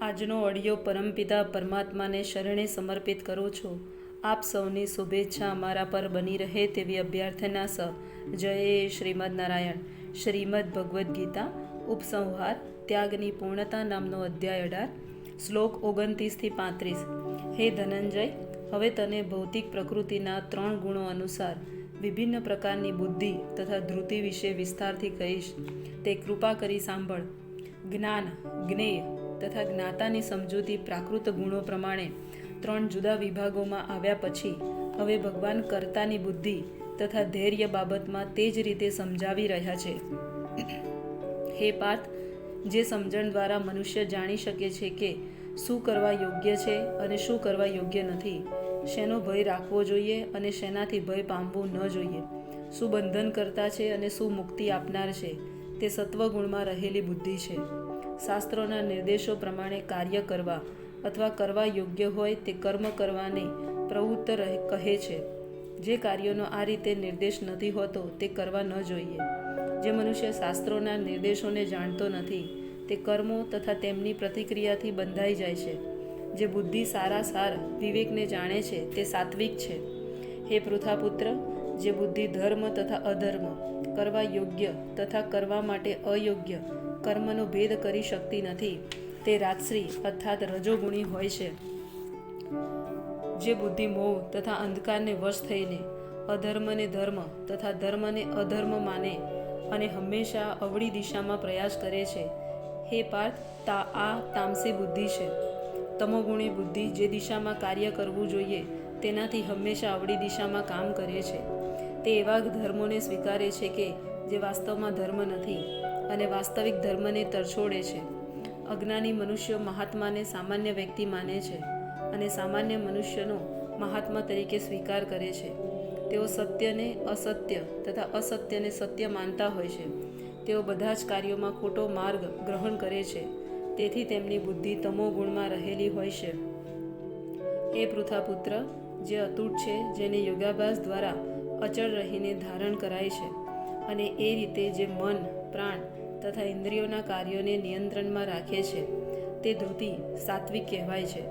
આજનો ઓડિયો પરમપિતા પરમાત્માને શરણે સમર્પિત કરું છું. આપ સૌની શુભેચ્છા અમારા પર બની રહે તેવી અભ્યર્થના સ. જય શ્રીમદ નારાયણ. શ્રીમદ ભગવદ્ ગીતા, ઉપસંહાર, ત્યાગની પૂર્ણતા નામનો અધ્યાય અઢાર, શ્લોક ઓગણત્રીસથી પાંત્રીસ. હે ધનંજય, હવે તને ભૌતિક પ્રકૃતિના ત્રણ ગુણો અનુસાર વિભિન્ન પ્રકારની બુદ્ધિ તથા ધૃતિ વિશે વિસ્તારથી કહીશ. તે કૃપા કરી સાંભળ. જ્ઞાન, જ્ઞેય તથા જ્ઞાતાની સમજૂતી પ્રાકૃત ગુણો પ્રમાણે ત્રણ જુદા વિભાગોમાં આવ્યા પછી હવે ભગવાન કર્તાની બુદ્ધિ તથા ધૈર્ય બાબતમાં તે જ રીતે સમજાવી રહ્યા છે. હે પાર્થ, જે સમજણ દ્વારા મનુષ્ય જાણી શકે છે કે શું કરવા યોગ્ય છે અને શું કરવા યોગ્ય નથી, શેનો ભય રાખવો જોઈએ અને શેનાથી ભય પામવું ન જોઈએ, શું બંધન કરતા છે અને શું મુક્તિ આપનાર છે, તે સત્વગુણમાં રહેલી બુદ્ધિ છે. શાસ્ત્રોના નિર્દેશો પ્રમાણે કાર્ય કરવા અથવા કરવા યોગ્ય હોય તે કર્મ કરવાને પ્રવૃત્ત કહે છે. જે કાર્યોનો આ રીતે નિર્દેશ નથી હોતો તે કરવા ન જોઈએ. જે મનુષ્ય શાસ્ત્રોના નિર્દેશોને જાણતો નથી, તે કર્મો તથા તેમની પ્રતિક્રિયાથી બંધાઈ જાય છે. જે બુદ્ધિ સારા સાર વિવેકને જાણે છે તે સાત્વિક છે. હે પૃથાપુત્ર, જે બુદ્ધિ ધર્મ તથા અધર્મ, કરવા યોગ્ય તથા કરવા માટે અયોગ્ય કર્મનો ભેદ કરી શકતી નથી. તે રાજશ્રી અર્થાત રજોગુણી હોય છે. જે બુદ્ધિ મોહ તથા અંધકારને વશ થઈને અધર્મને ધર્મ તથા ધર્મને અધર્મ માને અને હંમેશા અવળી દિશામાં પ્રયાસ કરે છે. હે પાર્થ, તા આ તામસી બુદ્ધિ છે. તમોગુણી બુદ્ધિ જે દિશામાં કાર્ય કરવું જોઈએ તેનાથી હંમેશા અવળી દિશામાં કામ કરે છે. તે એવા ધર્મોને સ્વીકારે છે કે જે વાસ્તવમાં ધર્મ નથી. અને વાસ્તવિક ધર્મને તરછોડે છે. અજ્ઞાની મનુષ્યો મહાત્માને સામાન્ય વ્યક્તિ માને છે અને સામાન્ય મનુષ્યનો મહાત્મા તરીકે સ્વીકાર કરે છે. તેઓ સત્યને અસત્ય તથા અસત્યને સત્ય માનતા હોય છે. તેઓ બધા જ કાર્યોમાં ખોટો માર્ગ ગ્રહણ કરે છે. તેથી તેમની બુદ્ધિ તમો ગુણમાં રહેલી હોય છે. એ પૃથાપુત્ર, જે અતૂટ છે, જેને યોગાભ્યાસ દ્વારા અચળ રહીને ધારણ કરાય છે અને એ રીતે જે મન, પ્રાણ તથા ઇન્દ્રિયોના કાર્યોને નિયંત્રણમાં રાખે છે. તે ધૃતિ સાત્વિક કહેવાય છે.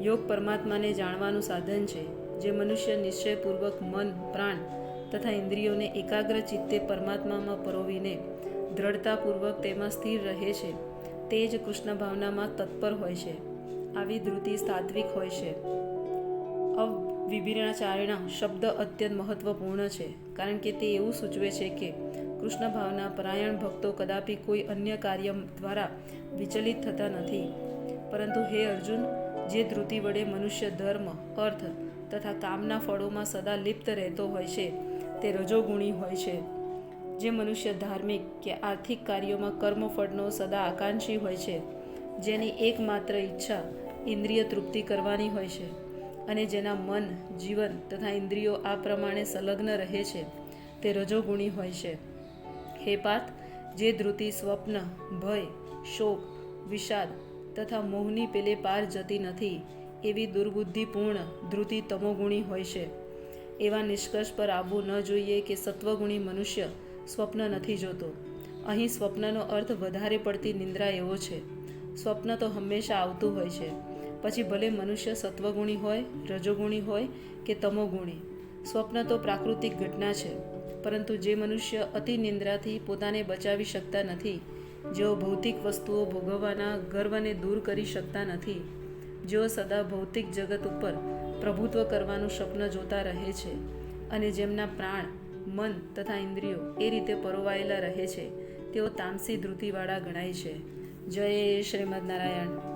યોગ પરમાત્માને જાણવાનું સાધન છે, જે મનુષ્ય નિશ્ચયપૂર્વક મન, પ્રાણ તથા ઇન્દ્રિયોને એકાગ્ર ચિત્તે પરમાત્મામાં પરોવીને દ્રઢતાપૂર્વક તેમાં સ્થિર રહે છે. તે જ કૃષ્ણ ભાવનામાં તત્પર હોય છે. આવી ધૃતિ સાત્વિક હોય છે. અવિભિરણાચારિણા શબ્દ અત્યંત મહત્વપૂર્ણ છે, કારણ કે તે એવું સૂચવે છે કે કૃષ્ણ ભાવના પરાયણ ભક્તો કદાપી કોઈ અન્ય કાર્ય દ્વારા વિચલિત થતા નથી. પરંતુ હે અર્જુન, જે ધૃતિ વડે મનુષ્ય ધર્મ, અર્થ તથા કામના ફળોમાં સદા લિપ્ત રહેતો હોય છે, તે રજોગુણી હોય છે. જે મનુષ્ય ધાર્મિક કે આર્થિક કાર્યોમાં કર્મફળનો સદા આકાંક્ષી હોય છે, જેની એકમાત્ર ઈચ્છા ઇન્દ્રિય તૃપ્તિ કરવાની હોય છે અને જેના મન, જીવન તથા ઇન્દ્રિયો આ પ્રમાણે સંલગ્ન રહે છે, તે રજોગુણી હોય છે. હે પાર્થ, જે ધ્રુતિ, સ્વપ્ન, ભય, શોક, વિષાદ તથા મોહની પેલે પાર જતી નથી, એવી દુર્બુદ્ધિપૂર્ણ ધૃતિ તમોગુણી હોય છે. એવા નિષ્કર્ષ પર આવવું ન જોઈએ કે સત્વગુણી મનુષ્ય સ્વપ્ન નથી જોતો. અહીં સ્વપ્નનો અર્થ વધારે પડતી નિંદ્રા એવો છે. સ્વપ્ન તો હંમેશા આવતું હોય છે. પછી ભલે મનુષ્ય સત્વગુણી હોય, રજોગુણી હોય કે તમોગુણી, સ્વપ્ન તો પ્રાકૃતિક ઘટના છે. પરંતુ જે મનુષ્ય અતિ નિંદ્રાથી પોતાને બચાવી શકતા નથી, જેઓ ભૌતિક વસ્તુઓ ભોગવવાના ગર્વને દૂર કરી શકતા નથી, જેઓ સદા ભૌતિક જગત ઉપર પ્રભુત્વ કરવાનું સ્વપ્ન જોતા રહે છે અને જેમના પ્રાણ, મન તથા ઇન્દ્રિયો એ રીતે પરોવાયેલા રહે છે, તેઓ તામસી ધૃતિવાળા ગણાય છે. જય શ્રીમદ નારાયણ.